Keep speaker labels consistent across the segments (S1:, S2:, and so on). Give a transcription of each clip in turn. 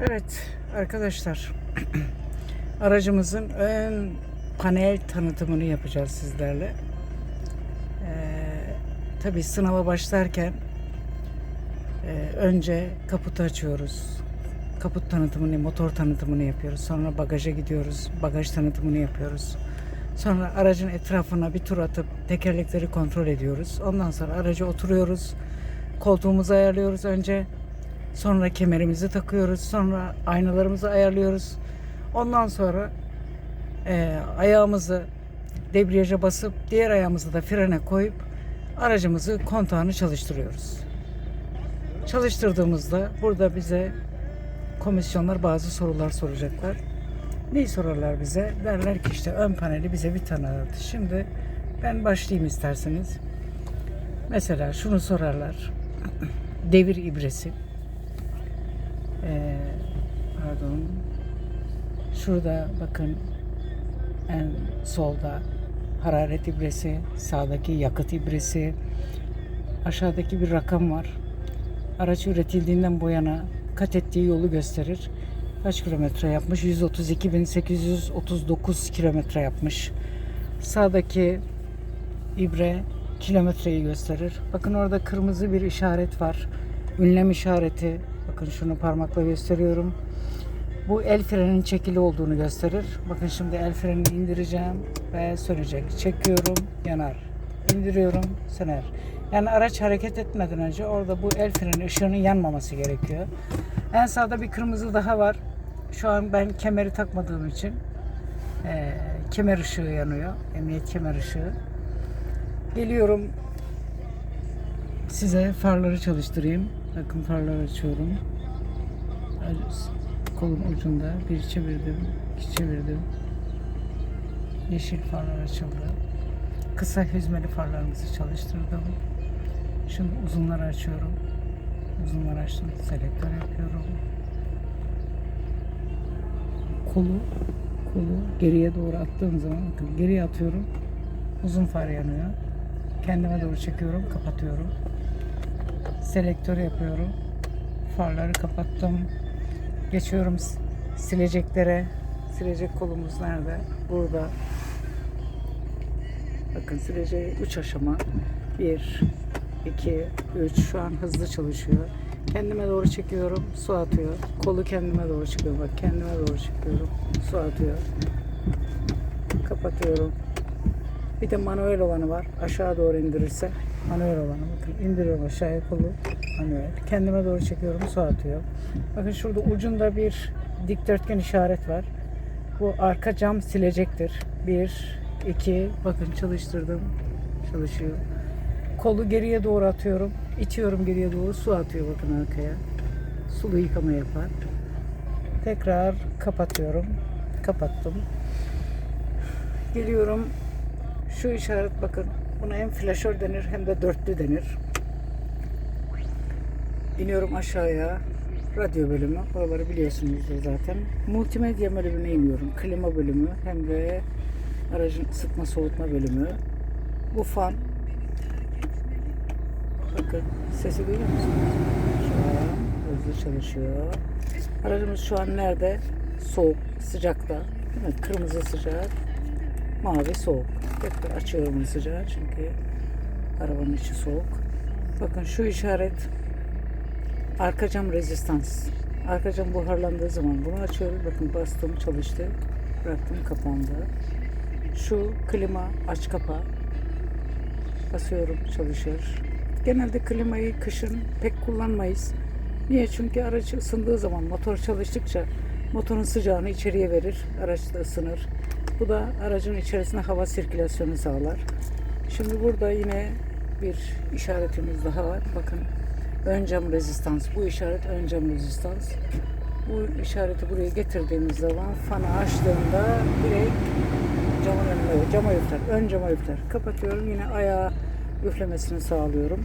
S1: Evet arkadaşlar aracımızın ön panel tanıtımını yapacağız sizlerle. Ee, tabii sınava başlarken e, önce kaputu açıyoruz. Kaput tanıtımını, motor tanıtımını yapıyoruz. Sonra bagaja gidiyoruz. Bagaj tanıtımını yapıyoruz. Sonra aracın etrafına bir tur atıp tekerlekleri kontrol ediyoruz. Ondan sonra araca oturuyoruz. Koltuğumuzu ayarlıyoruz önce. Sonra kemerimizi takıyoruz. Sonra aynalarımızı ayarlıyoruz. Ondan sonra e, ayağımızı debriyaja basıp diğer ayağımızı da frene koyup aracımızı kontağını çalıştırıyoruz. Çalıştırdığımızda burada bize komisyonlar bazı sorular soracaklar. Neyi sorarlar bize? Derler ki işte ön paneli bize bir tanıt. Şimdi ben başlayayım isterseniz. Mesela şunu sorarlar. Devir ibresi. Ee, pardon. Şurada bakın en solda hararet ibresi, sağdaki yakıt ibresi, aşağıdaki bir rakam var. Araç üretildiğinden bu yana kat ettiği yolu gösterir. Kaç kilometre yapmış? 132.839 kilometre yapmış. Sağdaki ibre kilometreyi gösterir. Bakın orada kırmızı bir işaret var. Ünlem işareti. Bakın şunu parmakla gösteriyorum. Bu el frenin çekili olduğunu gösterir. Bakın şimdi el frenini indireceğim ve sönecek. Çekiyorum, yanar. İndiriyorum, söner. Yani araç hareket etmeden önce orada bu el freni ışığının yanmaması gerekiyor. En sağda bir kırmızı daha var. Şu an ben kemeri takmadığım için eee, kemer ışığı yanıyor. Emniyet kemer ışığı. Geliyorum size farları çalıştırayım. Bakın farları açıyorum. Kolun ucunda bir çevirdim, iki çevirdim. Yeşil farlar açıldı. Kısa hüzmeli farlarımızı çalıştırdım. Şimdi uzunları açıyorum. Uzunları açtım. Selektör yapıyorum. Kolu kolu geriye doğru attığım zaman bakın geriye atıyorum. Uzun far yanıyor. Kendime doğru çekiyorum, kapatıyorum. Selektör yapıyorum. Farları kapattım. Geçiyorum sileceklere. Silecek kolumuz nerede? Burada. Bakın sileceği 3 aşama. 1, 2, 3. Şu an hızlı çalışıyor. Kendime doğru çekiyorum. Su atıyor. Kolu kendime doğru çıkıyor. Bak kendime doğru çekiyorum. Su atıyor. Kapatıyorum. Bir de manuel olanı var. Aşağı doğru indirirse manuel olanı. Bakın indiriyorum aşağıya kolu. Manuel. Kendime doğru çekiyorum. Su atıyor. Bakın şurada ucunda bir dikdörtgen işaret var. Bu arka cam silecektir. Bir, iki, bakın çalıştırdım. Çalışıyor. Kolu geriye doğru atıyorum. İtiyorum geriye doğru. Su atıyor bakın arkaya. Sulu yıkama yapar. Tekrar kapatıyorum. Kapattım. Geliyorum. Şu işaret bakın. Buna hem flaşör denir hem de dörtlü denir. İniyorum aşağıya. Radyo bölümü. Oraları biliyorsunuzdur zaten. Multimedya bölümüne iniyorum. Klima bölümü hem de aracın ısıtma soğutma bölümü. Bu fan. Bakın sesi duyuyor musunuz? Şu an hızlı çalışıyor. Aracımız şu an nerede? Soğuk, sıcakta. Değil mi? Kırmızı sıcak, mavi soğuk. Tekrar açıyorum sıcağı çünkü arabanın içi soğuk. Bakın şu işaret arka cam rezistans. Arka cam buharlandığı zaman bunu açıyoruz. Bakın bastım çalıştı. Bıraktım kapandı. Şu klima aç kapa. Basıyorum çalışır. Genelde klimayı kışın pek kullanmayız. Niye? Çünkü araç ısındığı zaman motor çalıştıkça motorun sıcağını içeriye verir. Araç da ısınır. Bu da aracın içerisine hava sirkülasyonu sağlar. Şimdi burada yine bir işaretimiz daha var. Bakın ön cam rezistans. Bu işaret ön cam rezistans. Bu işareti buraya getirdiğimiz zaman fanı açtığımda direkt camın önüne, cama üfler. Ön cama üfler. Kapatıyorum. Yine ayağı üflemesini sağlıyorum.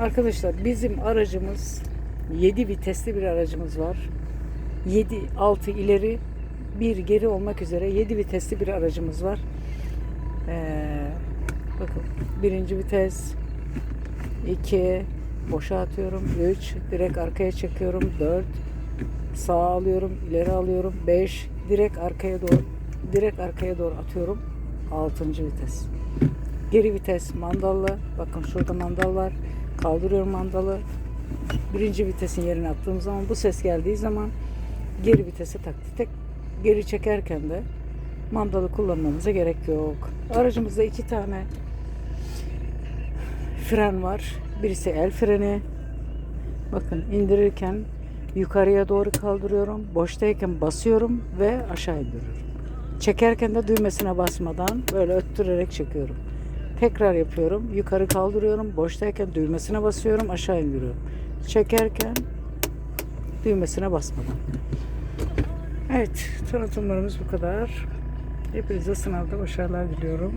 S1: Arkadaşlar bizim aracımız 7 vitesli bir aracımız var. 7 6 ileri bir geri olmak üzere 7 vitesli bir aracımız var. Ee, bakın birinci vites 2 boşa atıyorum 3 direkt arkaya çekiyorum 4 Sağa alıyorum, ileri alıyorum. 5 direkt arkaya doğru direkt arkaya doğru atıyorum. 6. vites. Geri vites mandallı. Bakın şurada mandal var. Kaldırıyorum mandalı. Birinci vitesin yerine attığım zaman bu ses geldiği zaman geri vitese taktı. Tek geri çekerken de mandalı kullanmamıza gerek yok. Aracımızda iki tane fren var. Birisi el freni. Bakın indirirken yukarıya doğru kaldırıyorum. Boştayken basıyorum ve aşağı indiriyorum. Çekerken de düğmesine basmadan böyle öttürerek çekiyorum. Tekrar yapıyorum. Yukarı kaldırıyorum. Boştayken düğmesine basıyorum. Aşağı indiriyorum. Çekerken düğmesine basmadan. Evet, tanıtımlarımız bu kadar. Hepinize sınavda başarılar diliyorum.